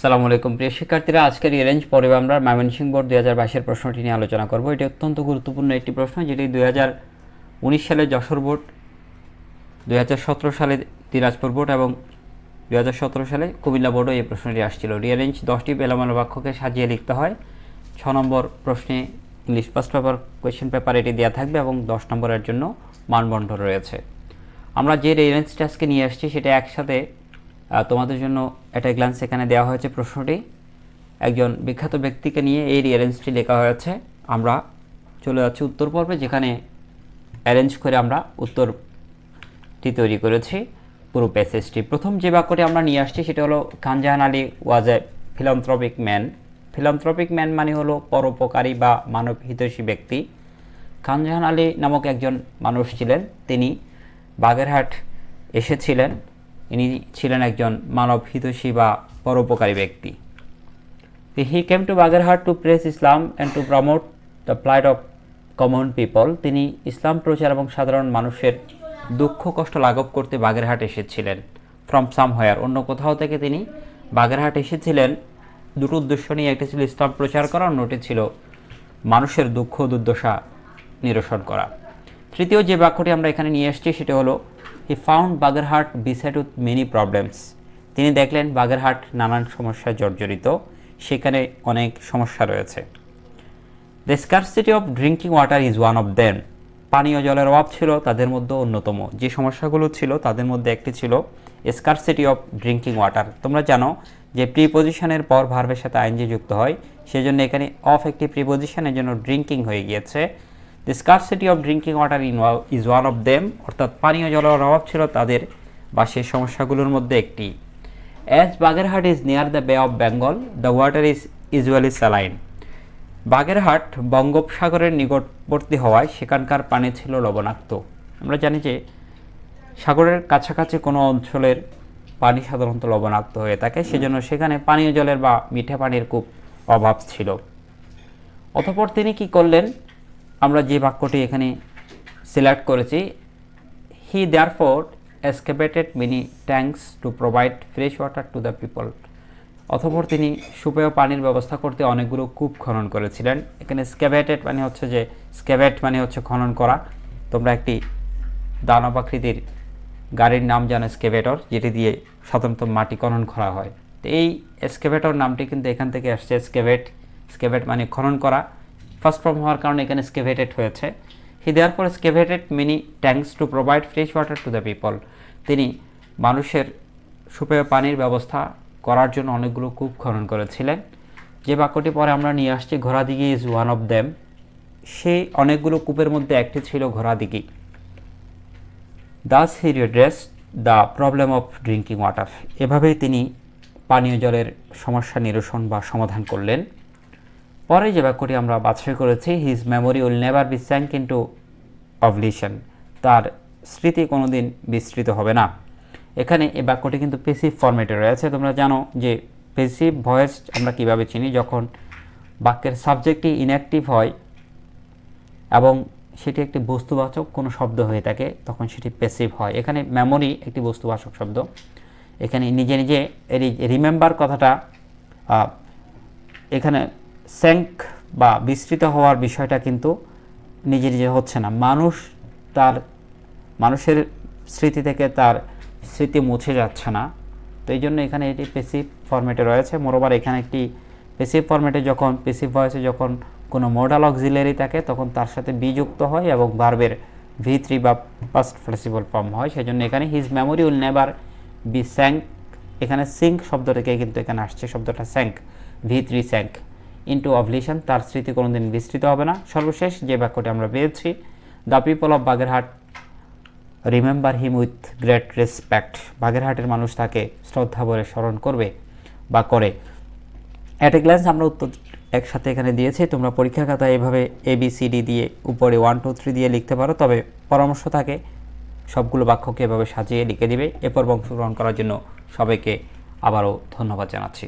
সালামু আলাইকুম। প্রিয় শিক্ষার্থীরা, আজকের রেঞ্জ পরে আমরা ময়মনসিংহ বোর্ড দুই হাজার বাইশের প্রশ্নটি নিয়ে আলোচনা করব। এটি অত্যন্ত গুরুত্বপূর্ণ একটি প্রশ্ন, যেটি দুই হাজার উনিশ সালে যশোর বোর্ড, দুই হাজার সতেরো সালে দিনাজপুর বোর্ড এবং দুই হাজার সতেরো সালে কুমিল্লা বোর্ডও এই প্রশ্নটি আসছিল। রিয়ারেঞ্জ দশটি পেলামানো বাক্যকে সাজিয়ে লিখতে হয়। ছ নম্বর প্রশ্নে English first paper question paper এটি দেওয়া থাকবে এবং দশ নম্বরের জন্য মানবন্ধন রয়েছে। আমরা যে রেঞ্জটা আজকে নিয়ে আসছি, সেটা একসাথে তোমাদের জন্য একটা গ্লান্স এখানে দেওয়া হয়েছে প্রশ্নটি। একজন বিখ্যাত ব্যক্তিকে নিয়ে এই রিয়ারেঞ্জটি লেখা হয়েছে। আমরা চলে যাচ্ছি উত্তর পর্বে, যেখানে অ্যারেঞ্জ করে আমরা উত্তরটি তৈরি করেছি পুরো প্যাসেজটি প্রথম যে বাক্যটি আমরা নিয়ে আসছি, সেটা হলো Khan Jahan Ali was a philanthropic man philanthropic man মানে হলো পরোপকারী বা মানব হিতৈষী ব্যক্তি। খানজাহান আলী নামক একজন মানুষ ছিলেন। তিনি বাগেরহাট এসেছিলেন। ইনি ছিলেন একজন মানব হিতৈষী বা পরোপকারী ব্যক্তি। He came to Bagerhat to preach Islam and to promote the plight of common people তিনি ইসলাম প্রচার এবং সাধারণ মানুষের দুঃখ, কষ্ট লাঘব করতে বাগেরহাট এসেছিলেন ফ্রম সামহোয়ার অন্য কোথাও থেকে তিনি বাগেরহাট এসেছিলেন। দুটো উদ্দেশ্য নিয়ে একটি ছিল ইসলাম প্রচার করা, অন্যটি ছিল মানুষের দুঃখ, দুর্দশা নিরসন করা। তৃতীয় যে বাক্যটি আমরা এখানে নিয়ে এসেছি সেটা হলো he found Bagerhat beset with many problems তিনি দেখলেন বাগেরহাট নানান সমস্যায় জর্জরিত। সেখানে অনেক সমস্যা রয়েছে। The scarcity of drinking water is one of them পানীয় জলের অভাব ছিল তাদের মধ্যে অন্যতম। যে সমস্যাগুলো ছিল তাদের মধ্যে একটি ছিল স্কারসিটি অফ ড্রিঙ্কিং ওয়াটার তোমরা জানো যে প্রিপোজিশনের পর ভার্বের সাথে আইনজি যুক্ত হয়, সেজন্য এখানে অফ একটি প্রিপোজিশনের জন্য ড্রিঙ্কিং হয়ে গিয়েছে। The scarcity of drinking water in is one of them অর্থাৎ পানীয় জলের অভাব ছিল তাদের বা সেই সমস্যাগুলোর মধ্যে একটি। As Bagerhat is near the Bay of Bengal the water is usually saline Bagerhat বঙ্গোপসাগরের নিকটবর্তী হওয়ায় সেখানকার পানি ছিল লবণাক্ত। আমরা জানি যে সাগরের কাছাকাছি কোনো অঞ্চলের পানি সাধারণত লবণাক্ত হয়ে থাকে, সেজন্য সেখানে পানীয় জলের বা মিঠা পানির খুব অভাব ছিল। অতঃপর তিনি কি করলেন? আমরা যে বাক্যটি এখানে সিলেক্ট করেছি he there therefore excavated mini tanks to provide fresh water to the people অথপর তিনি সুপেয় পানির ব্যবস্থা করতে অনেকগুলো কূপ খনন করেছিলেন। এখানে স্ক্যাভেটেড মানে হচ্ছে যে স্ক্যাভেট মানে হচ্ছে খনন করা। তোমরা একটি দানব আকৃতির গাড়ির নাম জানো স্কেভেটর যেটি দিয়ে সাধারণত মাটি খনন করা হয়। তো এই স্কেভেটর নামটি কিন্তু এখান থেকে আসছে স্কেভেট স্কেভেট মানে খনন করা। ফার্স্ট ফর্ম হওয়ার কারণে এখানে স্কেভেটেড হয়েছে। He therefore excavated mini tanks to provide fresh water to the people তিনি মানুষের সুপেয় পানির ব্যবস্থা করার জন্য অনেকগুলো কূপ খনন করেছিলেন। যে বাক্যটি পরে আমরা নিয়ে আসছি, ঘোড়াদিঘি ইজ ওয়ান অফ দেম সেই অনেকগুলো কূপের মধ্যে একটি ছিল ঘোড়াদিঘি। Thus he redress the problem of drinking water এভাবেই তিনি পানীয় জলের সমস্যা নিরসন বা সমাধান করলেন। পরে যে বাক্যটি আমরা বাছাই করেছি his memory will never be sunk into oblivion তার স্মৃতি কোনো দিন বিস্তৃত হবে না। এখানে এই বাক্যটি কিন্তু পেসিভ ফরম্যাটে রয়েছে। তোমরা জানো যে পেসিভ ভয়েস আমরা কীভাবে চিনি? যখন বাক্যের সাবজেক্টটি ইনঅ্যাক্টিভ হয় এবং সেটি একটি বস্তুবাচক কোনো শব্দ হয়ে থাকে, তখন সেটি পেসিভ হয়। এখানে মেমোরি একটি বস্তুবাচক শব্দ। এখানে নিজে নিজে রিমেম্বার কথাটা এখানে স্যাঙ্ক বা বিস্তৃত হওয়ার বিষয়টা কিন্তু নিজে নিজে হচ্ছে না। মানুষ তার, মানুষের স্মৃতি থেকে তার স্মৃতি মুছে যাচ্ছে না। তো এই জন্য এখানে এটি পেসিভ ফরম্যাটে রয়েছে। মোরোবার এখানে একটি পেসিভ ফরম্যাটে যখন পেসিভ ভয়েসে যখন কোনো মোডাল অক্সিলারি থাকে, তখন তার সাথে বি যুক্ত হয় এবং ভার্বের ভি থ্রি বা পাস্ট ফ্লেসিবল ফর্ম হয়। সেজন্য এখানে his memory will never be sunk এখানে সিঙ্ক শব্দ থেকে কিন্তু এখানে আসছে। শব্দটা sunk V three sunk into oblivion তার স্মৃতি কোনোদিন বিস্তৃত হবে না। সর্বশেষ যে বাক্যটি আমরা পেয়েছি the people of Bagerhat remember him with great respect বাগেরহাটের মানুষ তাকে শ্রদ্ধা ভরে স্মরণ করবে বা করে। অ্যাট এ গ্ল্যান্স আমরা উত্তর একসাথে এখানে দিয়েছি। তোমরা পরীক্ষা খাতায় এভাবে এ বি সি ডি দিয়ে উপরে ওয়ান টু থ্রি দিয়ে লিখতে পারো। তবে পরামর্শ থাকে, সবগুলো বাক্যকে এভাবে সাজিয়ে লিখে দিবে। এ পর্ব অংশগ্রহণ করার জন্য সবাইকে আবারও ধন্যবাদ জানাচ্ছি।